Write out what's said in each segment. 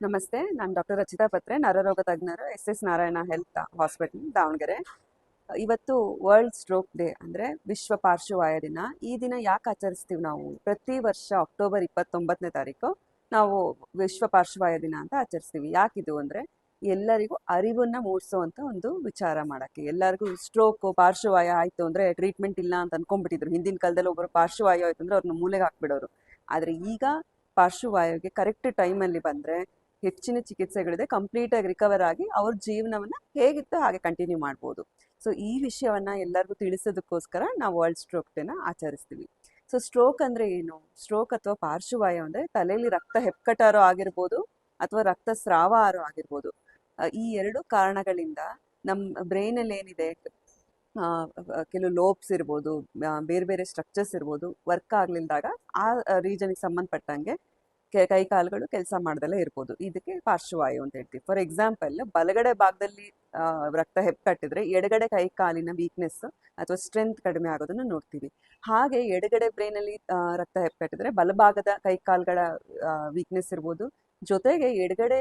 ನಮಸ್ತೆ, ನಾನು ಡಾಕ್ಟರ್ ರಚಿತಾ ಪತ್ರೆ, ನರರೋಗ ತಜ್ಞರು, S S Narayana health hospital, Davanagere. ಇವತ್ತು ವರ್ಲ್ಡ್ ಸ್ಟ್ರೋಕ್ ಡೇ ಅಂದರೆ ವಿಶ್ವ ಪಾರ್ಶ್ವವಾಯ ದಿನ. ಈ ದಿನ ಯಾಕೆ ಆಚರಿಸ್ತೀವಿ ನಾವು? ಪ್ರತಿ ವರ್ಷ ಅಕ್ಟೋಬರ್ ಇಪ್ಪತ್ತೊಂಬತ್ತನೇ ತಾರೀಕು ನಾವು ವಿಶ್ವ ಪಾರ್ಶ್ವವಾಯ ದಿನ ಅಂತ ಆಚರಿಸ್ತೀವಿ. ಯಾಕಿದು ಅಂದರೆ ಎಲ್ಲರಿಗೂ ಅರಿವನ್ನ ಮೂಡಿಸುವಂತ ಒಂದು ವಿಚಾರ ಮಾಡಕ್ಕೆ. ಎಲ್ಲರಿಗೂ ಸ್ಟ್ರೋಕ್, ಪಾರ್ಶ್ವವಾಯ ಆಯ್ತು ಅಂದ್ರೆ ಟ್ರೀಟ್ಮೆಂಟ್ ಇಲ್ಲ ಅಂತ ಅನ್ಕೊಂಡ್ಬಿಟ್ಟಿದ್ರು. ಹಿಂದಿನ ಕಾಲದಲ್ಲಿ ಒಬ್ಬರು ಪಾರ್ಶ್ವವಾಯು ಆಯ್ತು ಅಂದ್ರೆ ಅವ್ರನ್ನ ಮೂಲೆಗೆ ಹಾಕ್ಬಿಡೋರು. ಆದ್ರೆ ಈಗ ಪಾರ್ಶ್ವವಾಯುಗೆ ಕರೆಕ್ಟ್ ಟೈಮಲ್ಲಿ ಬಂದ್ರೆ ಹೆಚ್ಚಿನ ಚಿಕಿತ್ಸೆಗಳಿದೆ ಕಂಪ್ಲೀಟ್ ಆಗಿ ರಿಕವರ್ ಆಗಿ ಅವ್ರ ಜೀವನವನ್ನ ಹೇಗಿತ್ತು ಹಾಗೆ ಕಂಟಿನ್ಯೂ ಮಾಡ್ಬೋದು. ಸೊ ಈ ವಿಷಯವನ್ನ ಎಲ್ಲರಿಗೂ ತಿಳಿಸೋದಕ್ಕೋಸ್ಕರ ನಾವು ವರ್ಲ್ಡ್ ಸ್ಟ್ರೋಕ್ ಡೇನ ಆಚರಿಸ್ತೀವಿ. ಸೊ ಸ್ಟ್ರೋಕ್ ಅಂದ್ರೆ ಏನು? ಸ್ಟ್ರೋಕ್ ಅಥವಾ ಪಾರ್ಶ್ವವಾಯು ಅಂದ್ರೆ ತಲೆಯಲ್ಲಿ ರಕ್ತ ಹೆಪ್ಕಟಾರೋ ಆಗಿರ್ಬೋದು ಅಥವಾ ರಕ್ತ ಸ್ರಾವ ಆರೋ ಆಗಿರ್ಬೋದು ಈ ಎರಡು ಕಾರಣಗಳಿಂದ ನಮ್ಮ ಬ್ರೈನಲ್ಲಿ ಏನಿದೆ? ಕೆಲವು ಲೋಬ್ಸ್ ಇರ್ಬೋದು ಬೇರೆ ಬೇರೆ ಸ್ಟ್ರಕ್ಚರ್ಸ್ ಇರ್ಬೋದು ವರ್ಕ್ ಆಗ್ಲಿಲ್ದಾಗ ಆ ರೀಜನ್ಗೆ ಸಂಬಂಧಪಟ್ಟಂಗೆ ಕೆ- ಕಾಲುಗಳು ಕೆಲಸ ಮಾಡ್ದಲ್ಲೇ ಇರ್ಬೋದು. ಇದಕ್ಕೆ ಪಾರ್ಶ್ವವಾಯು ಅಂತ ಹೇಳ್ತೀವಿ. ಫಾರ್ ಎಕ್ಸಾಂಪಲ್ ಬಲಗಡೆ ಭಾಗದಲ್ಲಿ ರಕ್ತ ರಕ್ತ ಹೆಪ್ಪಕಟ್ಟಿದ್ರೆ ಎಡಗಡೆ ಕೈ ಕಾಲಿನ ವೀಕ್ನೆಸ್ ಅಥವಾ ಸ್ಟ್ರೆಂತ್ ಕಡಿಮೆ ಆಗೋದನ್ನ ನೋಡ್ತೀವಿ. ಹಾಗೆ ಎಡಗಡೆ ಬ್ರೈನಲ್ಲಿ ರಕ್ತ ಹೆಪ್ಪಕಟ್ಟಿದ್ರೆ ಬಲಭಾಗದ ಕೈ ಕಾಲುಗಳ ವೀಕ್ನೆಸ್ ಇರ್ಬೋದು. ಜೊತೆಗೆ ಎಡಗಡೆ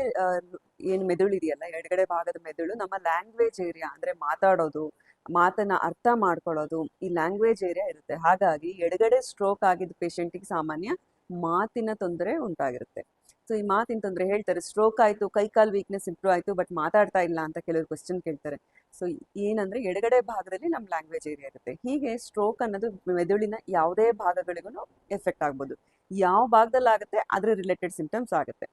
ಏನ್ ಮೆದುಳು ಇದೆಯಲ್ಲ, ಎಡಗಡೆ ಭಾಗದ ಮೆದುಳು ನಮ್ಮ ಲ್ಯಾಂಗ್ವೇಜ್ ಏರಿಯಾ ಅಂದ್ರೆ ಮಾತಾಡೋದು, ಮಾತನ್ನ ಅರ್ಥ ಮಾಡ್ಕೊಳ್ಳೋದು ಈ ಲ್ಯಾಂಗ್ವೇಜ್ ಏರಿಯಾ ಇರುತ್ತೆ. ಹಾಗಾಗಿ ಎಡಗಡೆ ಸ್ಟ್ರೋಕ್ ಆಗಿದ್ದ ಪೇಷಂಟಿಗೆ ಸಾಮಾನ್ಯ ಮಾತಿನ ತೊಂದರೆ ಉಂಟಾಗಿರುತ್ತೆ. ಸೊ ಈ ಮಾತಿನ ತೊಂದರೆ ಹೇಳ್ತಾರೆ ಸ್ಟ್ರೋಕ್ ಆಯ್ತು ಕೈ ಕಾಲ್ ವೀಕ್ನೆಸ್ ಇಂಪ್ರೂವ್ ಆಯ್ತು ಬಟ್ ಮಾತಾಡ್ತಾ ಇಲ್ಲ ಅಂತ ಕೆಲವರು ಕ್ವಶನ್ ಕೇಳ್ತಾರೆ. ಸೊ ಏನಂದ್ರೆ ಎಡಗಡೆ ಭಾಗದಲ್ಲಿ ನಮ್ಮ ಲ್ಯಾಂಗ್ವೇಜ್ ಏರಿಯಾ ಇರುತ್ತೆ. ಹೀಗೆ ಸ್ಟ್ರೋಕ್ ಅನ್ನೋದು ಮೆದುಳಿನ ಯಾವುದೇ ಭಾಗಗಳಿಗೂ ಎಫೆಕ್ಟ್ ಆಗ್ಬೋದು. ಯಾವ ಭಾಗದಲ್ಲಿ ಆಗುತ್ತೆ, ಅದ್ರ ರಿಲೇಟೆಡ್ ಸಿಂಪ್ಟಮ್ಸ್ ಆಗುತ್ತೆ.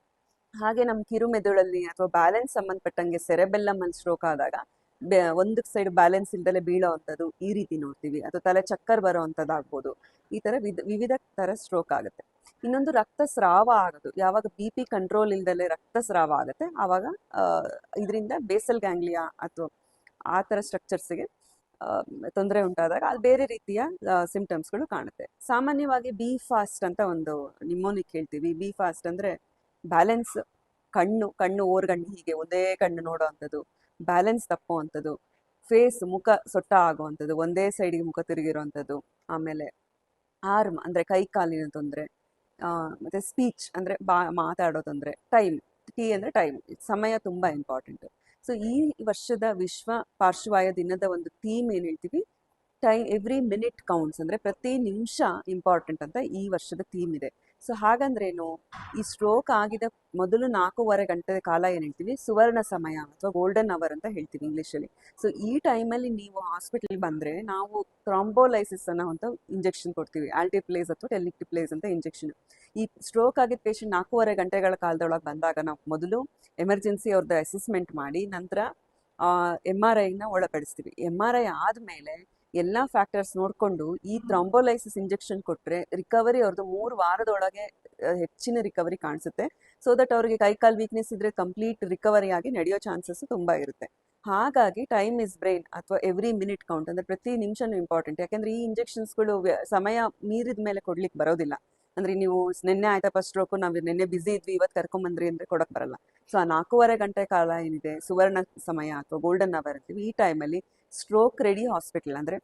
ಹಾಗೆ ನಮ್ಮ ಕಿರು ಮೆದುಳಲ್ಲಿ ಅಥವಾ ಬ್ಯಾಲೆನ್ಸ್ ಸಂಬಂಧಪಟ್ಟಂಗೆ ಸೆರೆಬೆಲ್ಲಮ್ ಅಲ್ಲಿ ಸ್ಟ್ರೋಕ್ ಆದಾಗ ಬೆ- ಒಂದು ಸೈಡ್ ಬ್ಯಾಲೆನ್ಸ್ ಇಲ್ದಲೆ ಬೀಳೋ ಅಂಥದ್ದು ಈ ರೀತಿ ನೋಡ್ತೀವಿ. ಅಥವಾ ತಲೆ ಚಕ್ಕರ್ ಬರೋ ಆಗ್ಬೋದು ಈ ಥರ ವಿಧ, ವಿವಿಧ ಥರ ಸ್ಟ್ರೋಕ್ ಆಗುತ್ತೆ. ಇನ್ನೊಂದು ರಕ್ತಸ್ರಾವ ಆಗೋದು. ಯಾವಾಗ ಬಿ ಪಿ ಕಂಟ್ರೋಲ್ ಇಲ್ದಲೆ ರಕ್ತಸ್ರಾವ ಆಗುತ್ತೆ, ಆವಾಗ ಇದರಿಂದ ಬೇಸಲ್ ಗ್ಯಾಂಗ್ಲಿಯಾ ಅಥವಾ ಆ ಥರ ಸ್ಟ್ರಕ್ಚರ್ಸ್ಗೆ ತೊಂದರೆ ಉಂಟಾದಾಗ ಅಲ್ಲಿ ಬೇರೆ ರೀತಿಯ ಸಿಂಪ್ಟಮ್ಸ್ಗಳು ಕಾಣುತ್ತೆ. ಸಾಮಾನ್ಯವಾಗಿ ಬಿ ಫಾಸ್ಟ್ ಅಂತ ಒಂದು ನಿಮೋನಿಕ್ ಹೇಳ್ತೀವಿ. ಬಿ ಫಾಸ್ಟ್ ಅಂದ್ರೆ ಬ್ಯಾಲೆನ್ಸ್ ಕಣ್ಣು ಕಣ್ಣು, ಓರ್ಗಣ್ಣು ಹೀಗೆ ಒಂದೇ ಕಣ್ಣು ನೋಡೋ ಅಂಥದ್ದು ಬ್ಯಾಲೆನ್ಸ್ ತಪ್ಪುವಂಥದ್ದು. ಫೇಸ್ ಮುಖ ಸೊಟ್ಟ ಆಗುವಂಥದ್ದು, ಒಂದೇ ಸೈಡಿಗೆ ಮುಖ ತಿರುಗಿರುವಂಥದ್ದು, ಆಮೇಲೆ ಆರ್ಮ್ ಅಂದರೆ ಕೈ ಕಾಲಿನ ತೊಂದರೆ ಮತ್ತೆ ಸ್ಪೀಚ್ ಅಂದರೆ ಬಾ, ಮಾತಾಡೋ ತೊಂದರೆ ಟೈಮ್ ಟೀ ಅಂದರೆ ಟೈಮ್ ಸಮಯ ತುಂಬ ಇಂಪಾರ್ಟೆಂಟ್ ಸೊ ಈ ವರ್ಷದ ವಿಶ್ವ ಪಾರ್ಶ್ವಾಯ ದಿನದ ಒಂದು ಥೀಮ್ ಏನು ಹೇಳ್ತೀವಿ? ಟೈಮ್ ಎವ್ರಿ ಮಿನಿಟ್ ಕೌಂಟ್ಸ್ ಅಂದರೆ ಪ್ರತಿ ನಿಮಿಷ ಇಂಪಾರ್ಟೆಂಟ್ ಅಂತ ಈ ವರ್ಷದ ಥೀಮ್ ಇದೆ. ಸೊ ಹಾಗಂದ್ರೇನು, ಈ ಸ್ಟ್ರೋಕ್ ಆಗಿದ ಮೊದಲು ನಾಲ್ಕೂವರೆ ಗಂಟೆ ಕಾಲ ಏನು ಹೇಳ್ತೀವಿ ಸುವರ್ಣ ಸಮಯ ಅಥವಾ ಗೋಲ್ಡನ್ ಅವರ್ ಅಂತ ಹೇಳ್ತೀವಿ ಇಂಗ್ಲೀಷಲ್ಲಿ. ಸೊ ಈ ಟೈಮಲ್ಲಿ ನೀವು ಹಾಸ್ಪಿಟಲ್ ಬಂದ್ರೆ ನಾವು ಥ್ರಾಂಬೋಲೈಸಿಸ್ ಅನ್ನೋ ಅಂತ ಇಂಜೆಕ್ಷನ್ ಕೊಡ್ತೀವಿ ಆಲ್ಟಿಪ್ಲೇಸ್ ಅಥವಾ ಟೆಲಿಕ್ಟಿಪ್ಲೇಸ್ ಅಂತ ಇಂಜೆಕ್ಷನ್ ಈ ಸ್ಟ್ರೋಕ್ ಆಗಿದ್ದ ಪೇಷಂಟ್ ನಾಲ್ಕೂವರೆ ಗಂಟೆಗಳ ಕಾಲದೊಳಗೆ ಬಂದಾಗ ನಾವು ಮೊದಲು ಎಮರ್ಜೆನ್ಸಿ ಅವ್ರದ್ದು ಅಸೆಸ್ಮೆಂಟ್ ಮಾಡಿ, ನಂತರ ಎಂ ಆರ್ ಐನ ಒಳಪಡಿಸ್ತೀವಿ. ಎಂ ಆರ್ ಐ ಆದಮೇಲೆ ಎಲ್ಲ ಫ್ಯಾಕ್ಟರ್ಸ್ ನೋಡಿಕೊಂಡು ಈ ಥ್ರಾಂಬೋಲೈಸಿಸ್ ಇಂಜೆಕ್ಷನ್ ಕೊಟ್ಟರೆ ರಿಕವರಿ ಅವ್ರದ್ದು ಮೂರು ವಾರದೊಳಗೆ ಹೆಚ್ಚಿನ ರಿಕವರಿ ಕಾಣಿಸುತ್ತೆ. ಸೊ ದಟ್ ಅವರಿಗೆ ಕೈಕಾಲು ವೀಕ್ನೆಸ್ ಇದ್ರೆ ಕಂಪ್ಲೀಟ್ ರಿಕವರಿ ಆಗಿ ನಡೆಯೋ ಚಾನ್ಸಸ್ ತುಂಬಾ ಇರುತ್ತೆ. ಹಾಗಾಗಿ ಟೈಮ್ ಇಸ್ ಬ್ರೈನ್ ಅಥವಾ ಎವ್ರಿ ಮಿನಿಟ್ ಕೌಂಟ್ ಅಂದ್ರೆ ಪ್ರತಿ ನಿಮಿಷನೂ ಇಂಪಾರ್ಟೆಂಟ್ ಯಾಕಂದ್ರೆ ಈ ಇಂಜೆಕ್ಷನ್ಸ್ಗಳು ಸಮಯ ಮೀರಿದ ಮೇಲೆ ಕೊಡ್ಲಿಕ್ಕೆ ಬರೋದಿಲ್ಲ. ಅಂದ್ರೆ ನೀವು ನಿನ್ನೆ ಆಯ್ತಪ್ಪ ಸ್ಟ್ರೋಕು ನಾವು ನಿನ್ನೆ ಬಿಸಿ ಇದ್ವಿ ಇವತ್ತು ಕರ್ಕೊಂಬಂದ್ರಿ ಅಂದ್ರೆ ಕೊಡಕ್ ಬರಲ್ಲ. ಸೊ ಆ ನಾಲ್ಕೂವರೆ ಗಂಟೆ ಕಾಲ ಏನಿದೆ, ಸುವರ್ಣ ಸಮಯ ಅಥವಾ ಗೋಲ್ಡನ್ ಅವರ್ ಅಂತೀವಿ, ಈ ಟೈಮಲ್ಲಿ ಸ್ಟ್ರೋಕ್ ರೆಡಿ ಹಾಸ್ಪಿಟಲ್ ಅಂದ್ರೆ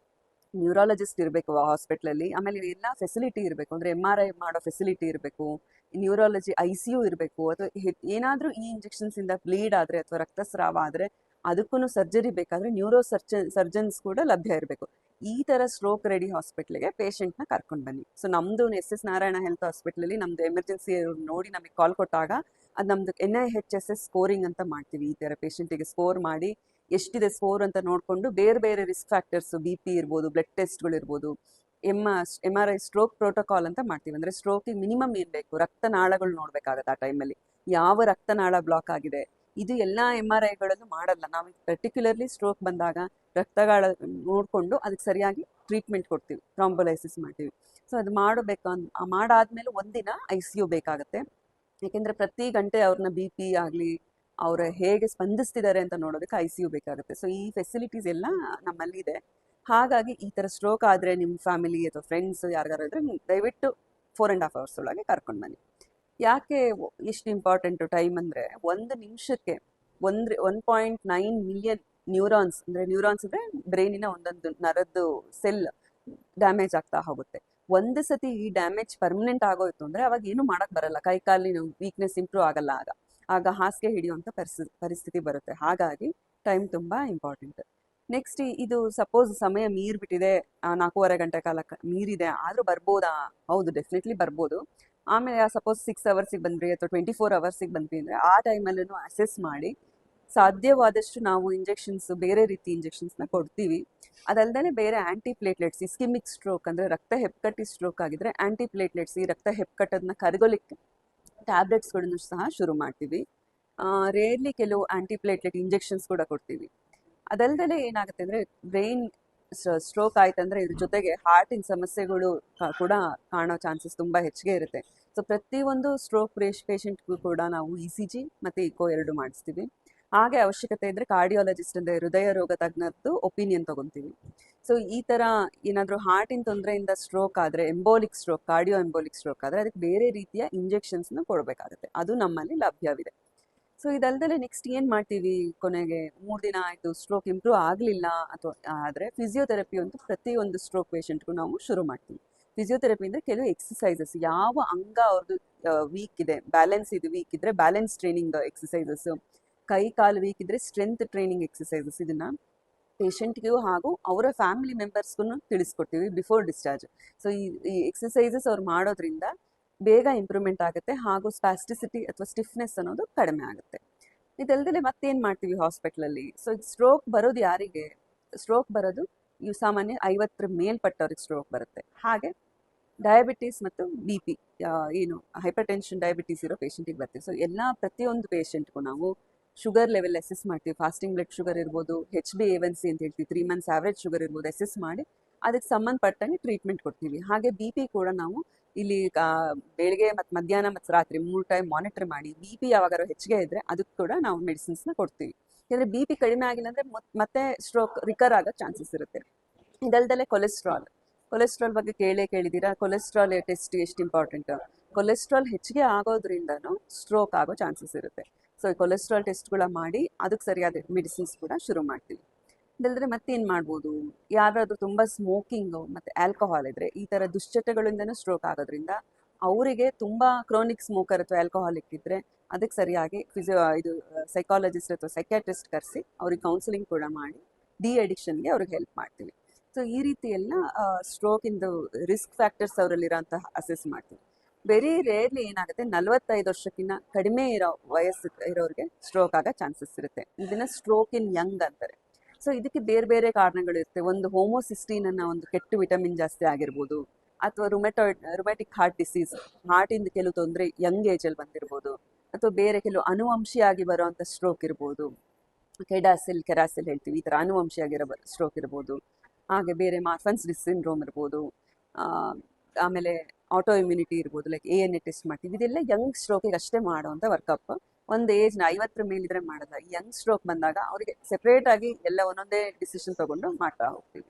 ನ್ಯೂರಾಲಜಿಸ್ಟ್ ಇರಬೇಕು ಆ ಹಾಸ್ಪಿಟ್ಲಲ್ಲಿ ಆಮೇಲೆ ಎಲ್ಲ ಫೆಸಿಲಿಟಿ ಇರಬೇಕು, ಅಂದ್ರೆ ಎಂ ಆರ್ ಐ ಮಾಡೋ ಫೆಸಿಲಿಟಿ ಇರಬೇಕು ನ್ಯೂರಾಲಜಿ ಐ ಸಿ ಯು ಇರಬೇಕು, ಅಥವಾ ಏನಾದರೂ ಈ ಇಂಜೆಕ್ಷನ್ಸ್ ಇಂದ ಬ್ಲೀಡ್ ಆದ್ರೆ ಅಥವಾ ರಕ್ತಸ್ರಾವ ಆದ್ರೆ ಅದಕ್ಕೂ ಸರ್ಜರಿ ಬೇಕಾದ್ರೆ ನ್ಯೂರೋ ಸರ್ಜನ್ ಸರ್ಜನ್ಸ್ ಕೂಡ ಲಭ್ಯ ಇರಬೇಕು. ಈ ತರ ಸ್ಟ್ರೋಕ್ ರೆಡಿ ಹಾಸ್ಪಿಟ್ಲಿಗೆ ನ ಕರ್ಕೊಂಡು ಬನ್ನಿ. ಸೊ ನಮ್ದು ಎಸ್ ಎಸ್ ನಾರಾಯಣ ಹೆಲ್ತ್ ಹಾಸ್ಪಿಟಲಲ್ಲಿ ನಮ್ದು ಎಮರ್ಜೆನ್ಸಿ ನೋಡಿ ನಮಗೆ ಕಾಲ್ ಕೊಟ್ಟಾಗ ಅದು ನಮ್ದು N I H S S scoring ಅಂತ ಮಾಡ್ತೀವಿ ಈ ತರ ಪೇಷಂಟಿಗೆ ಸ್ಕೋರ್ ಮಾಡಿ ಎಷ್ಟಿದೆ ಸ್ಕೋರ್ ಅಂತ ನೋಡಿಕೊಂಡು ಬೇರೆ ಬೇರೆ ರಿಸ್ಕ್ ಫ್ಯಾಕ್ಟರ್ಸ್ ಬಿ ಪಿ ಇರ್ಬೋದು ಬ್ಲಡ್ ಟೆಸ್ಟ್ಗಳು ಇರ್ಬೋದು M M R I stroke protocol ಅಂತ ಮಾಡ್ತೀವಿ. ಅಂದ್ರೆ ಸ್ಟ್ರೋಕಿಗೆ ಮಿನಿಮಮ್ ಏನ್ ಬೇಕು? ರಕ್ತನಾಳಗಳು ನೋಡ್ಬೇಕಾಗತ್ತೆ ಆ ಟೈಮಲ್ಲಿ ಯಾವ ರಕ್ತನಾಳ ಬ್ಲಾಕ್ ಆಗಿದೆ? ಇದು ಎಲ್ಲ ಎಂ ಆರ್ ಐಗಳಲ್ಲೂ ಮಾಡಲ್ಲ. ನಾವು ಪರ್ಟಿಕ್ಯುಲರ್ಲಿ ಸ್ಟ್ರೋಕ್ ಬಂದಾಗ ರಕ್ತಗಳ ನೋಡಿಕೊಂಡು ಅದಕ್ಕೆ ಸರಿಯಾಗಿ ಟ್ರೀಟ್ಮೆಂಟ್ ಕೊಡ್ತೀವಿ ಥ್ರಾಂಬೋಲೈಸಿಸ್ ಮಾಡ್ತೀವಿ. ಸೊ ಅದು ಮಾಡಬೇಕು ಅಂದ್ ಮಾಡಾದ್ಮೇಲೆ ಒಂದಿನ ಐ ಸಿ ಯು ಬೇಕಾಗುತ್ತೆ. ಯಾಕೆಂದ್ರೆ ಪ್ರತಿ ಗಂಟೆ ಅವ್ರನ್ನ ಬಿ ಪಿ ಆಗಲಿ, ಅವರು ಹೇಗೆ ಸ್ಪಂದಿಸ್ತಿದ್ದಾರೆ ಅಂತ ನೋಡೋದಕ್ಕೆ ಐ ಸಿ ಯು ಬೇಕಾಗುತ್ತೆ. ಸೊ ಈ ಫೆಸಿಲಿಟೀಸ್ ಎಲ್ಲ ನಮ್ಮಲ್ಲಿ ಇದೆ ಹಾಗಾಗಿ ಈ ಥರ ಸ್ಟ್ರೋಕ್ ಆದರೆ ನಿಮ್ಮ ಫ್ಯಾಮಿಲಿ ಅಥವಾ ಫ್ರೆಂಡ್ಸ್ ಯಾರಿಗಾರು ನೀವು ದಯವಿಟ್ಟು ಫೋರ್ ಆ್ಯಂಡ್ ಹಾಫ್ ಅವರ್ಸ್ ಒಳಗೆ ಕರ್ಕೊಂಡು ಬನ್ನಿ. ಯಾಕೆ ಎಷ್ಟು ಇಂಪಾರ್ಟೆಂಟ್ ಟೈಮ್ ಅಂದ್ರೆ ಒಂದು ನಿಮಿಷಕ್ಕೆ ಒಂದು one point nine million neurons ಅಂದ್ರೆ ನ್ಯೂರಾನ್ಸ್ ಅಂದ್ರೆ ಬ್ರೈನಿನ ಒಂದೊಂದು ನರದ್ದು ಸೆಲ್ ಡ್ಯಾಮೇಜ್ ಆಗ್ತಾ ಹೋಗುತ್ತೆ. ಒಂದು ಸತಿ ಈ ಡ್ಯಾಮೇಜ್ ಪರ್ಮನೆಂಟ್ ಆಗೋಯ್ತು ಅಂದ್ರೆ ಅವಾಗ ಏನು ಮಾಡಕ್ ಬರಲ್ಲ. ಕೈ ಕಾಲಿನ ವೀಕ್ನೆಸ್ ಇಂಪ್ರೂವ್ ಆಗಲ್ಲ ಆಗ. ಆಗ ಹಾಸಿಗೆ ಹಿಡಿಯುವಂಥ ಪರಿಸ್ಥಿತಿ ಬರುತ್ತೆ. ಹಾಗಾಗಿ ಟೈಮ್ ತುಂಬಾ ಇಂಪಾರ್ಟೆಂಟ್ ನೆಕ್ಸ್ಟ್ ಇದು ಸಪೋಸ್ ಸಮಯ ಮೀರ್ಬಿಟ್ಟಿದೆ ನಾಲ್ಕೂವರೆ ಗಂಟೆ ಕಾಲ ಮೀರಿದೆ, ಆದ್ರೂ ಬರ್ಬೋದಾ? ಹೌದು ಡೆಫಿನೆಟ್ಲಿ ಬರ್ಬೋದು. ಆಮೇಲೆ ಸಪೋಸ್ ಸಿಕ್ಸ್ ಅವರ್ಸಿಗೆ ಬಂದ್ರಿ ಅಥವಾ ಟ್ವೆಂಟಿ ಫೋರ್ ಅವರ್ಸಿಗೆ ಬಂದ್ರಿ ಅಂದರೆ, ಆ ಟೈಮಲ್ಲೂ ಅಸೆಸ್ ಮಾಡಿ, ಸಾಧ್ಯವಾದಷ್ಟು ನಾವು ಇಂಜೆಕ್ಷನ್ಸ್ ಬೇರೆ ರೀತಿ ಇಂಜೆಕ್ಷನ್ಸ್ನ ಕೊಡ್ತೀವಿ. ಅದಲ್ಲದೆ ಬೇರೆ ಆಂಟಿ ಪ್ಲೇಟ್ಲೆಟ್ಸ್ ಇಸ್ಕಿಮಿಕ್ ಸ್ಟ್ರೋಕ್ ಅಂದರೆ ರಕ್ತ ಹೆಪ್ಪಕಟ್ಟಿ ಸ್ಟ್ರೋಕ್ ಆಗಿದ್ರೆ ಆಂಟಿ ಪ್ಲೇಟ್ಲೆಟ್ಸ್ ಈ ರಕ್ತ ಹೆಪ್ಪಕಟ್ಟದನ್ನ ಕರಗೋಲಿಕ್ಕೆ ಟ್ಯಾಬ್ಲೆಟ್ಸ್ಗಳನ್ನು ಸಹ ಶುರು ಮಾಡ್ತೀವಿ. ರೇರ್ಲಿ ಕೆಲವು ಆಂಟಿ ಪ್ಲೇಟ್ಲೆಟ್ ಇಂಜೆಕ್ಷನ್ಸ್ ಕೂಡ ಕೊಡ್ತೀವಿ. ಅದಲ್ಲದೆ ಏನಾಗುತ್ತೆ ಅಂದರೆ ಬ್ರೈನ್ ಸ್ಟ್ರೋಕ್ ಆಯ್ತಂದ್ರೆ ಇದ್ರ ಜೊತೆಗೆ ಹಾರ್ಟಿನ ಸಮಸ್ಯೆಗಳು ಕೂಡ ಕಾಣೋ ಚಾನ್ಸಸ್ ತುಂಬಾ ಹೆಚ್ಚಿಗೆ ಇರುತ್ತೆ. ಸೊ ಪ್ರತಿಯೊಂದು ಸ್ಟ್ರೋಕ್ ಪೇಷಂಟ್ಗೂ ಕೂಡ ನಾವು ಇ ಸಿ ಜಿ ಮತ್ತು ಇಕೋ ಎರಡು ಮಾಡಿಸ್ತೀವಿ. ಹಾಗೆ ಅವಶ್ಯಕತೆ ಇದ್ದರೆ ಕಾರ್ಡಿಯಾಲಜಿಸ್ಟ್ ಅಂದರೆ ಹೃದಯ ರೋಗ ತಜ್ಞರದ್ದು ಒಪಿನಿಯನ್ ತಗೊಂತೀವಿ. ಸೊ ಈ ತರ ಏನಾದರೂ ಹಾರ್ಟಿನ ತೊಂದರೆಯಿಂದ ಸ್ಟ್ರೋಕ್ ಆದ್ರೆ embolic stroke cardio embolic stroke ಆದ್ರೆ, ಅದಕ್ಕೆ ಬೇರೆ ರೀತಿಯ ಇಂಜೆಕ್ಷನ್ಸ್ನ ಕೊಡಬೇಕಾಗುತ್ತೆ. ಅದು ನಮ್ಮಲ್ಲಿ ಲಭ್ಯವಿದೆ. ಸೊ ಇದಲ್ದಲೆ ನೆಕ್ಸ್ಟ್ ಏನು ಮಾಡ್ತೀವಿ ಕೊನೆಗೆ? ಮೂರು ದಿನ ಆಯ್ತು ಸ್ಟ್ರೋಕ್ ಇಂಪ್ರೂವ್ ಆಗಲಿಲ್ಲ ಅಥವಾ ಆದರೆ ಫಿಸಿಯೋಥೆರಪಿ ಅಂತೂ ಪ್ರತಿಯೊಂದು ಸ್ಟ್ರೋಕ್ ಪೇಷಂಟ್ಗೂ ನಾವು ಶುರು ಮಾಡ್ತೀವಿ. ಫಿಸಿಯೋಥೆರಪಿ ಅಂದರೆ ಕೆಲವು ಎಕ್ಸಸೈಸಸ್ ಯಾವ ಅಂಗ ಅವ್ರದ್ದು ವೀಕ್ ಇದೆ ಬ್ಯಾಲೆನ್ಸ್ ಇದು ವೀಕ್ ಇದ್ರೆ ಬ್ಯಾಲೆನ್ಸ್ ಟ್ರೈನಿಂಗ್ ಎಕ್ಸಸೈಸಸ್ ಕೈ ಕಾಲು ವೀಕ್ ಇದ್ದರೆ ಸ್ಟ್ರೆಂತ್ ಟ್ರೈನಿಂಗ್ ಎಕ್ಸಸೈಸಸ್ ಇದನ್ನು ಪೇಷಂಟ್ಗೂ ಹಾಗೂ ಅವರ ಫ್ಯಾಮಿಲಿ ಮೆಂಬರ್ಸ್ಗೂ ತಿಳಿಸ್ಕೊಡ್ತೀವಿ ಬಿಫೋರ್ ಡಿಸ್ಚಾರ್ಜ್ ಸೊ ಈ ಎಕ್ಸಸೈಸಸ್ ಅವ್ರು ಮಾಡೋದ್ರಿಂದ ಬೇಗ ಇಂಪ್ರೂವ್ಮೆಂಟ್ ಆಗುತ್ತೆ ಹಾಗೂ ಸ್ಪಾಸ್ಟಿಸಿಟಿ ಅಥವಾ ಸ್ಟಿಫ್ನೆಸ್ ಅನ್ನೋದು ಕಡಿಮೆ ಆಗುತ್ತೆ. ಇದಲ್ದಲೆ ಮತ್ತೇನು ಮಾಡ್ತೀವಿ ಹಾಸ್ಪಿಟ್ಲಲ್ಲಿ? ಸೊ ಸ್ಟ್ರೋಕ್ ಬರೋದು ಯಾರಿಗೆ? ಸ್ಟ್ರೋಕ್ ಬರೋದು ಇವು ಸಾಮಾನ್ಯ ಐವತ್ತರ ಮೇಲ್ಪಟ್ಟವ್ರಿಗೆ ಸ್ಟ್ರೋಕ್ ಬರುತ್ತೆ. ಹಾಗೆ ಡಯಾಬಿಟೀಸ್ ಮತ್ತು ಬಿ ಪಿ ಏನು ಹೈಪರ್ ಟೆನ್ಷನ್ ಡಯಾಬಿಟೀಸ್ ಇರೋ ಪೇಷಂಟಿಗೆ ಬರ್ತೀವಿ ಸೊ ಎಲ್ಲ ಪ್ರತಿಯೊಂದು ಪೇಷಂಟ್ಗೂ ನಾವು ಶುಗರ್ ಲೆವೆಲ್ ಅಸೆಸ್ ಮಾಡ್ತೀವಿ. ಫಾಸ್ಟಿಂಗ್ ಬ್ಲಡ್ ಶುಗರ್ ಇರ್ಬೋದು H B A one C ಅಂತ ಹೇಳ್ತೀವಿ. ತ್ರೀ ಮಂತ್ಸ್ ಆವ್ರೇಜ್ ಶುಗರ್ ಇರ್ಬೋದು ಅಸೆಸ್ ಮಾಡಿ ಅದಕ್ಕೆ ಸಂಬಂಧಪಟ್ಟಂಗೆ ಟ್ರೀಟ್ಮೆಂಟ್ ಕೊಡ್ತೀವಿ. ಹಾಗೆ ಬಿ ಪಿ ಕೂಡ ನಾವು ಇಲ್ಲಿ ಬೆಳಿಗ್ಗೆ ಮತ್ತು ಮಧ್ಯಾಹ್ನ ಮತ್ತು ರಾತ್ರಿ ಮೂರು ಟೈಮ್ ಮಾನಿಟರ್ ಮಾಡಿ ಬಿ ಪಿ ಹೆಚ್ಚಿಗೆ ಇದ್ದರೆ ಅದಕ್ಕೆ ಕೂಡ ನಾವು ಮೆಡಿಸಿನ್ಸ್ನ ಕೊಡ್ತೀವಿ. ಯಾಕಂದರೆ ಬಿ ಪಿ ಕಡಿಮೆ ಆಗಿಲ್ಲ ಮತ್ತೆ ಸ್ಟ್ರೋಕ್ ರಿಕರ್ ಆಗೋ ಚಾನ್ಸಸ್ ಇರುತ್ತೆ. ಇದಲ್ದಲ್ಲೇ ಕೊಲೆಸ್ಟ್ರಾಲ್ ಕೊಲೆಸ್ಟ್ರಾಲ್ ಬಗ್ಗೆ ಕೇಳೇ ಕೇಳಿದ್ದೀರಾ ಕೊಲೆಸ್ಟ್ರಾಲ್ ಟೆಸ್ಟ್ ಎಷ್ಟು ಇಂಪಾರ್ಟೆಂಟ್ ಕೊಲೆಸ್ಟ್ರಾಲ್ ಹೆಚ್ಚಿಗೆ ಆಗೋದ್ರಿಂದನೂ ಸ್ಟ್ರೋಕ್ ಆಗೋ ಚಾನ್ಸಸ್ ಇರುತ್ತೆ. ಸೊ ಕೊಲೆಸ್ಟ್ರಾಲ್ ಟೆಸ್ಟ್ಗಳ ಮಾಡಿ ಅದಕ್ಕೆ ಸರಿಯಾದ ಮೆಡಿಸಿನ್ಸ್ ಕೂಡ ಶುರು ಮಾಡ್ತೀವಿ. ಇದಲ್ಲದೆ ಮತ್ತೇನ್ ಮಾಡ್ಬೋದು? ಯಾರಾದರೂ ತುಂಬಾ ಸ್ಮೋಕಿಂಗ್ ಮತ್ತೆ ಆಲ್ಕೋಹಾಲ್ ಇದ್ರೆ ಈ ತರ ದುಶ್ಚಟಗಳಿಂದನೂ ಸ್ಟ್ರೋಕ್ ಆಗೋದ್ರಿಂದ ಅವರಿಗೆ ತುಂಬಾ ಕ್ರೋನಿಕ್ ಸ್ಮೋಕರ್ ಅಥವಾ ಆಲ್ಕೋಹಾಲಿಕ್ ಇಟ್ಟಿದ್ರೆ ಅದಕ್ಕೆ ಸರಿಯಾಗಿ ಫಿಸಿಯೋ ಇದು ಸೈಕಾಲಜಿಸ್ಟ್ ಅಥವಾ ಸೈಕ್ಯಾಟ್ರಿಸ್ಟ್ ಕರೆಸಿ ಅವ್ರಿಗೆ ಕೌನ್ಸಿಲಿಂಗ್ ಕೂಡ ಮಾಡಿ ಡಿ ಅಡಿಕ್ಷನ್ಗೆ ಅವ್ರಿಗೆ ಹೆಲ್ಪ್ ಮಾಡ್ತೀವಿ. ಸೊ ಈ ರೀತಿ ಎಲ್ಲ ಸ್ಟ್ರೋಕಿಂದು ರಿಸ್ಕ್ ಫ್ಯಾಕ್ಟರ್ಸ್ ಅವರಲ್ಲಿರೋಂತಹ ಅಸೆಸ್ ಮಾಡ್ತೀವಿ. ವೆರಿ ರೇರ್ಲಿ ಏನಾಗುತ್ತೆ, ನಲವತ್ತೈದು ವರ್ಷಕ್ಕಿಂತ ಕಡಿಮೆ ಇರೋ ವಯಸ್ಸು, ಇರೋರಿಗೆ ಸ್ಟ್ರೋಕ್ ಆಗೋ ಚಾನ್ಸಸ್ ಇರುತ್ತೆ. ಇದನ್ನ ಸ್ಟ್ರೋಕ್ ಇನ್ ಯಂಗ್ ಅಂತಾರೆ. ಸೊ ಇದಕ್ಕೆ ಬೇರೆ ಬೇರೆ ಕಾರಣಗಳು ಇರುತ್ತೆ. ಒಂದು ಹೋಮೋಸಿಸ್ಟೀನ್ ಅನ್ನ ಒಂದು ಕೆಟ್ಟು ವಿಟಮಿನ್ ಜಾಸ್ತಿ ಆಗಿರ್ಬೋದು, ಅಥವಾ ರುಮೆಟಾಯ್ಡ್ ರುಮೆಟಿಕ್ ಹಾರ್ಟ್ ಡಿಸೀಸ್ ಹಾರ್ಟಿಂದ ಕೆಲವು ತೊಂದರೆ ಯಂಗ್ ಏಜ್ ಅಲ್ಲಿ ಬಂದಿರ್ಬೋದು, ಅಥವಾ ಬೇರೆ ಕೆಲವು ಅನುವಂಶಿಯಾಗಿ ಬರುವಂಥ ಸ್ಟ್ರೋಕ್ ಇರ್ಬೋದು. ಕೆಡಾಸಿಲ್, ಕೆರಾಸಿಲ್ ಹೇಳ್ತೀವಿ, ಈ ತರ ಅನುವಂಶಿಯಾಗಿರೋ ಸ್ಟ್ರೋಕ್ ಇರ್ಬೋದು. ಹಾಗೆ ಬೇರೆ ಮಾರ್ಫನ್ಸ್ ಡಿಸ್ ಸಿಂಡ್ರೋಮ್ ಇರ್ಬೋದು ಆಮೇಲೆ ಆಟೋ ಇಮ್ಯುನಿಟಿ ಇರ್ಬೋದು like A N A test ಮಾಡ್ತೀವಿ. ಇದೆಲ್ಲ ಯಂಗ್ ಸ್ಟ್ರೋಕಿಗೆ ಅಷ್ಟೇ ಮಾಡುವಂಥ ವರ್ಕಪ್ ಒಂದು ಏಜ್ನ ಐವತ್ತರ ಮೇಲಿದ್ರೆ ಮಾಡಲ್ಲ. ಯಂಗ್ ಸ್ಟ್ರೋಕ್ ಬಂದಾಗ ಅವರಿಗೆ ಸೆಪ್ರೇಟ್ ಆಗಿ ಎಲ್ಲ ಒಂದೊಂದೇ ಡಿಸಿಷನ್ ತಗೊಂಡು ಮಾಡ್ತಾ ಹೋಗ್ತೀವಿ.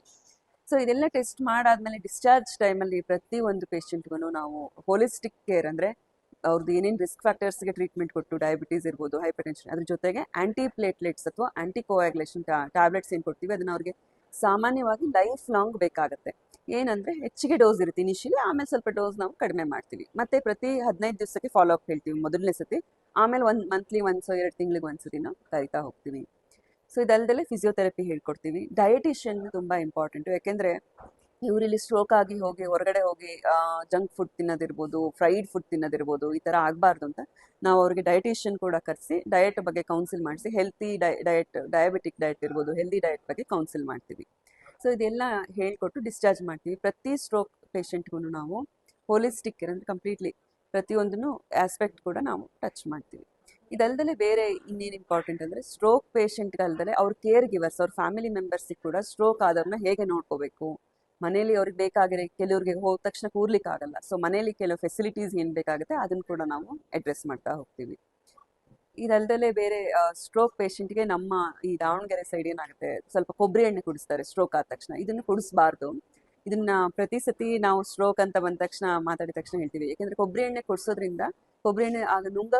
ಸೊ ಇದೆಲ್ಲ ಟೆಸ್ಟ್ ಮಾಡಾದ್ಮೇಲೆ ಡಿಸ್ಚಾರ್ಜ್ ಟೈಮಲ್ಲಿ ಪ್ರತಿ ಒಂದು ಪೇಷಂಟ್ಗೂ ನಾವು ಹೋಲಿಸ್ಟಿಕ್ ಕೇರ್ ಅಂದ್ರೆ ಅವ್ರದ್ದು ಏನೇನು ರಿಸ್ಕ್ ಫ್ಯಾಕ್ಟರ್ಸ್ಗೆ ಟ್ರೀಟ್ಮೆಂಟ್ ಕೊಟ್ಟು ಡಯಾಬಿಟೀಸ್ ಇರ್ಬೋದು ಹೈಪರ್ ಟೆನ್ಷನ್ ಅದ್ರ ಜೊತೆಗೆ ಆಂಟಿ ಪ್ಲೇಟ್ಲೆಟ್ಸ್ ಅಥವಾ ಆಂಟಿ ಕೋಯಾಗ್ಲೇಷನ್ ಟ್ಯಾಬ್ಲೆಟ್ಸ್ ಏನು ಕೊಡ್ತೀವಿ, ಅದನ್ನ ಅವ್ರಿಗೆ ಸಾಮಾನ್ಯವಾಗಿ ಲೈಫ್ ಲಾಂಗ್ ಬೇಕಾಗುತ್ತೆ. ಏನಂದ್ರೆ ಹೆಚ್ಚಿಗೆ ಡೋಸ್ ಇರುತ್ತೆ ಇನಿಷಿಯಲಿ ಆಮೇಲೆ ಸ್ವಲ್ಪ ಡೋಸ್ ನಾವು ಕಡಿಮೆ ಮಾಡ್ತೀವಿ. ಮತ್ತೆ ಪ್ರತಿ ಹದಿನೈದು ದಿವಸಕ್ಕೆ ಫಾಲೋ ಅಪ್ ಹೇಳ್ತೀವಿ ಮೊದಲನೇ ಸತಿ. ಆಮೇಲೆ ಒಂದು ಮಂತ್ಲಿ ಒಂದ್ಸೋ ಎರಡು ತಿಂಗಳಿಗೆ ಒಂದ್ಸತಿ ನಾವು ಕರಿತಾ ಹೋಗ್ತೀವಿ. ಸೊ ಇದಲ್ದಲ್ಲೇ ಫಿಸಿಯೋಥೆರಪಿ ಹೇಳ್ಕೊಡ್ತೀವಿ. ಡಯಟಿಷಿಯನ್ ತುಂಬಾ ಇಂಪಾರ್ಟೆಂಟು ಯಾಕೆಂದರೆ ಇವರಿಲ್ಲಿ ಸ್ಟ್ರೋಕ್ ಆಗಿ ಹೋಗಿ, ಹೊರಗಡೆ ಹೋಗಿ ಜಂಕ್ ಫುಡ್ ತಿನ್ನೋದಿರ್ಬೋದು ಫ್ರೈಡ್ ಫುಡ್ ತಿನ್ನೋದಿರ್ಬೋದು, ಈ ಥರ ಆಗಬಾರ್ದು ಅಂತ ನಾವು ಅವ್ರಿಗೆ ಡಯಟಿಷಿಯನ್ ಕೂಡ ಕರೆಸಿ ಡಯಟ್ ಬಗ್ಗೆ ಕೌನ್ಸಿಲ್ ಮಾಡಿಸಿ ಹೆಲ್ತಿ ಡಯಟ್ ಡಯಾಬಿಟಿಕ್ ಡಯಟ್ ಇರ್ಬೋದು ಹೆಲ್ದಿ ಡಯಟ್ ಬಗ್ಗೆ ಕೌನ್ಸಿಲ್ ಮಾಡ್ತೀವಿ. ಸೊ ಇದೆಲ್ಲ ಹೇಳಿಕೊಟ್ಟು ಡಿಸ್ಚಾರ್ಜ್ ಮಾಡ್ತೀವಿ. ಪ್ರತಿ ಸ್ಟ್ರೋಕ್ ಪೇಷೆಂಟ್ಗೂ ನಾವು ಹೋಲಿಸ್ಟಿಕ್ ಅಂದರೆ ಕಂಪ್ಲೀಟ್ಲಿ ಪ್ರತಿಯೊಂದನ್ನು ಆಸ್ಪೆಕ್ಟ್ ಕೂಡ ನಾವು ಟಚ್ ಮಾಡ್ತೀವಿ. ಇದಲ್ಲದೆ ಬೇರೆ ಇನ್ನೇನು ಇಂಪಾರ್ಟೆಂಟ್ ಅಂದರೆ ಸ್ಟ್ರೋಕ್ ಪೇಷೆಂಟ್ಗಲ್ದಲೆ ಅವ್ರ ಕೇರ್ ಗಿವರ್ಸ್ ಅವ್ರ ಫ್ಯಾಮಿಲಿ ಮೆಂಬರ್ಸಿಗೆ ಕೂಡ ಸ್ಟ್ರೋಕ್ ಆದವ್ರನ್ನ ಹೇಗೆ ನೋಡ್ಕೋಬೇಕು? ಮನೇಲಿ ಅವ್ರಿಗೆ ಬೇಕಾಗಿರೋ, ಕೆಲವ್ರಿಗೆ ಹೋದ ತಕ್ಷಣ ಕೂರ್ಲಿಕ್ಕೆ ಆಗಲ್ಲ ಸೊ ಮನೇಲಿ ಕೆಲವು ಫೆಸಿಲಿಟೀಸ್ ಏನ್ ಬೇಕಾಗುತ್ತೆ ಅದನ್ನ ಕೂಡ ನಾವು ಅಡ್ರೆಸ್ ಮಾಡ್ತಾ ಹೋಗ್ತೀವಿ. ಇದಲ್ದಲೆ ಬೇರೆ ಸ್ಟ್ರೋಕ್ ಪೇಷಂಟ್ಗೆ ನಮ್ಮ ಈ ದಾವಣಗೆರೆ ಸೈಡ್ ಏನಾಗುತ್ತೆ, ಸ್ವಲ್ಪ ಕೊಬ್ಬರಿ ಎಣ್ಣೆ ಕುಡಿಸ್ತಾರೆ ಸ್ಟ್ರೋಕ್ ಆದ ತಕ್ಷಣ. ಇದನ್ನು ಕುಡಿಸ್ಬಾರ್ದು. ಇದನ್ನ ಪ್ರತಿ ಸತಿ ನಾವು ಸ್ಟ್ರೋಕ್ ಅಂತ ಬಂದ ತಕ್ಷಣ ಮಾತಾಡಿದ ತಕ್ಷಣ ಹೇಳ್ತೀವಿ. ಯಾಕಂದ್ರೆ ಕೊಬ್ಬರಿ ಎಣ್ಣೆ ಕುಡಿಸೋದ್ರಿಂದ, ಕೊಬ್ಬರಿ ಎಣ್ಣೆ, ಆಗ ನುಂಗ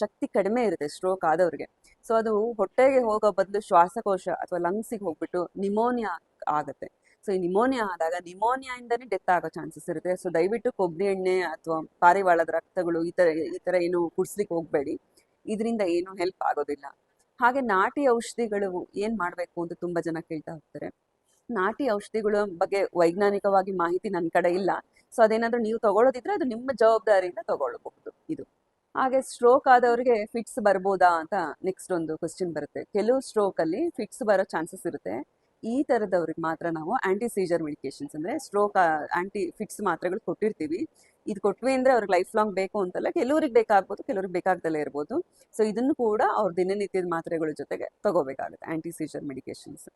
ಶಕ್ತಿ ಕಡಿಮೆ ಇರುತ್ತೆ ಸ್ಟ್ರೋಕ್ ಆದವ್ರಿಗೆ. ಸೊ ಅದು ಹೊಟ್ಟೆಗೆ ಹೋಗೋ ಬದಲು ಶ್ವಾಸಕೋಶ ಅಥವಾ ಲಂಗ್ಸಿಗೆ ಹೋಗ್ಬಿಟ್ಟು ನಿಮೋನಿಯಾ ಆಗುತ್ತೆ. ಸೊ ಈ ನಿಮೋನಿಯಾ ಆದಾಗ ನಿಮೋನಿಯಾಯಿಂದನೇ ಡೆತ್ ಆಗೋ ಚಾನ್ಸಸ್ ಇರುತ್ತೆ. ಸೊ ದಯವಿಟ್ಟು ಕೊಬ್ಬರಿ ಎಣ್ಣೆ ಅಥವಾ ಪಾರಿವಾಳದ ರಕ್ತಗಳು ಈ ಥರ ಈ ಥರ ಏನು ಕುಡಿಸ್ಲಿಕ್ಕೆ ಹೋಗಬೇಡಿ. ಇದರಿಂದ ಏನು ಹೆಲ್ಪ್ ಆಗೋದಿಲ್ಲ. ಹಾಗೆ ನಾಟಿ ಔಷಧಿಗಳು ಏನು ಮಾಡಬೇಕು ಅಂತ ತುಂಬ ಜನ ಕೇಳ್ತಾ ಹೋಗ್ತಾರೆ. ನಾಟಿ ಔಷಧಿಗಳ ಬಗ್ಗೆ ವೈಜ್ಞಾನಿಕವಾಗಿ ಮಾಹಿತಿ ನನ್ನ ಕಡೆ ಇಲ್ಲ. ಸೊ ಅದೇನಾದ್ರೂ ನೀವು ತಗೊಳ್ಳೋದಿದ್ರೆ ಅದು ನಿಮ್ಮ ಜವಾಬ್ದಾರಿಯಿಂದ ತಗೊಳ್ಬಹುದು ಇದು. ಹಾಗೆ ಸ್ಟ್ರೋಕ್ ಆದವ್ರಿಗೆ ಫಿಟ್ಸ್ ಬರ್ಬೋದಾ ಅಂತ ನೆಕ್ಸ್ಟ್ ಒಂದು ಕ್ವಶನ್ ಬರುತ್ತೆ. ಕೆಲವು ಸ್ಟ್ರೋಕ್ ಅಲ್ಲಿ ಫಿಟ್ಸ್ ಬರೋ ಚಾನ್ಸಸ್ ಇರುತ್ತೆ. ಈ ತರದವ್ರಿಗೆ ಮಾತ್ರ ನಾವು ಆಂಟಿ ಸೀಜರ್ ಮೆಡಿಕೇಶನ್ಸ್ ಅಂದ್ರೆ ಸ್ಟ್ರೋಕ್ ಆಂಟಿ ಫಿಟ್ಸ್ ಮಾತ್ರೆಗಳು ಕೊಟ್ಟಿರ್ತೀವಿ. ಇದು ಕೊಟ್ವಿ ಅಂದ್ರೆ ಅವ್ರಿಗೆ ಲೈಫ್ ಲಾಂಗ್ ಬೇಕು ಅಂತಲ್ಲ, ಕೆಲವ್ರಿಗೆ ಬೇಕಾಗ್ಬೋದು, ಕೆಲವ್ರಿಗೆ ಬೇಕಾಗ್ದಲ್ಲೇ ಇರ್ಬೋದು. ಸೊ ಇದನ್ನು ಕೂಡ ಅವ್ರ ದಿನನಿತ್ಯದ ಮಾತ್ರೆಗಳ ಜೊತೆಗೆ ತಗೋಬೇಕಾಗುತ್ತೆ ಆಂಟಿ ಸೀಜರ್ ಮೆಡಿಕೇಶನ್ಸ್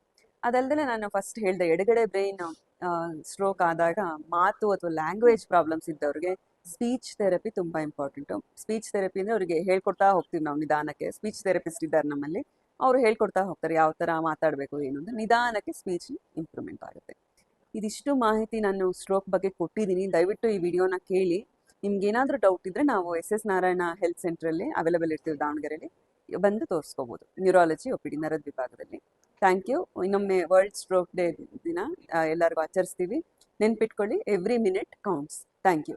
ಅದಲ್ಲದೆ ನಾನು ಫಸ್ಟ್ ಹೇಳಿದೆ, ಎಡಗಡೆ ಬ್ರೈನ್ ಸ್ಟ್ರೋಕ್ ಆದಾಗ ಮಾತು ಅಥವಾ ಲ್ಯಾಂಗ್ವೇಜ್ ಪ್ರಾಬ್ಲಮ್ಸ್ ಇದ್ದವ್ರಿಗೆ ಸ್ಪೀಚ್ ಥೆರಪಿ ತುಂಬಾ ಇಂಪಾರ್ಟೆಂಟು ಸ್ಪೀಚ್ ಥೆರಪಿ ಅಂದ್ರೆ ಅವ್ರಿಗೆ ಹೇಳ್ಕೊಡ್ತಾ ಹೋಗ್ತೀವಿ ನಾವು ನಿಧಾನಕ್ಕೆ. ಸ್ಪೀಚ್ ಥೆರಪಿಸ್ಟ್ ಇದ್ದಾರೆ ನಮ್ಮಲ್ಲಿ. ಅವರು ಹೇಳ್ಕೊಡ್ತಾ ಹೋಗ್ತಾರೆ, ಯಾವ ಥರ ಮಾತಾಡಬೇಕು ಏನು ಅಂತ. ನಿಧಾನಕ್ಕೆ ಸ್ಪೀಚ್ ಇಂಪ್ರೂವ್ಮೆಂಟ್ ಆಗುತ್ತೆ. ಇದಿಷ್ಟು ಮಾಹಿತಿ ನಾನು ಸ್ಟ್ರೋಕ್ ಬಗ್ಗೆ ಕೊಟ್ಟಿದ್ದೀನಿ. ದಯವಿಟ್ಟು ಈ ವಿಡಿಯೋನ ಕೇಳಿ. ನಿಮ್ಗೆ ಏನಾದರೂ ಡೌಟ್ ಇದ್ರೆ ನಾವು ಎಸ್ ಎಸ್ ನಾರಾಯಣ ಹೆಲ್ತ್ ಸೆಂಟ್ರಲ್ಲಿ ಅವೈಲೇಬಲ್ ಇರ್ತೀವಿ ದಾವಣಗೆರೆಯಲ್ಲಿ ಬಂದು ತೋರಿಸ್ಕೋಬೋದು. ನ್ಯೂರಾಲಜಿ ಒ ಪಿ ಡಿ ನರದ ವಿಭಾಗದಲ್ಲಿ. ಥ್ಯಾಂಕ್ ಯು ಇನ್ನೊಮ್ಮೆ ವರ್ಲ್ಡ್ ಸ್ಟ್ರೋಕ್ ಡೇ ದಿನ ಎಲ್ಲರಿಗೂ ಆಚರಿಸ್ತೀವಿ. ನೆನ್ಪಿಟ್ಕೊಳ್ಳಿ every minute counts thank you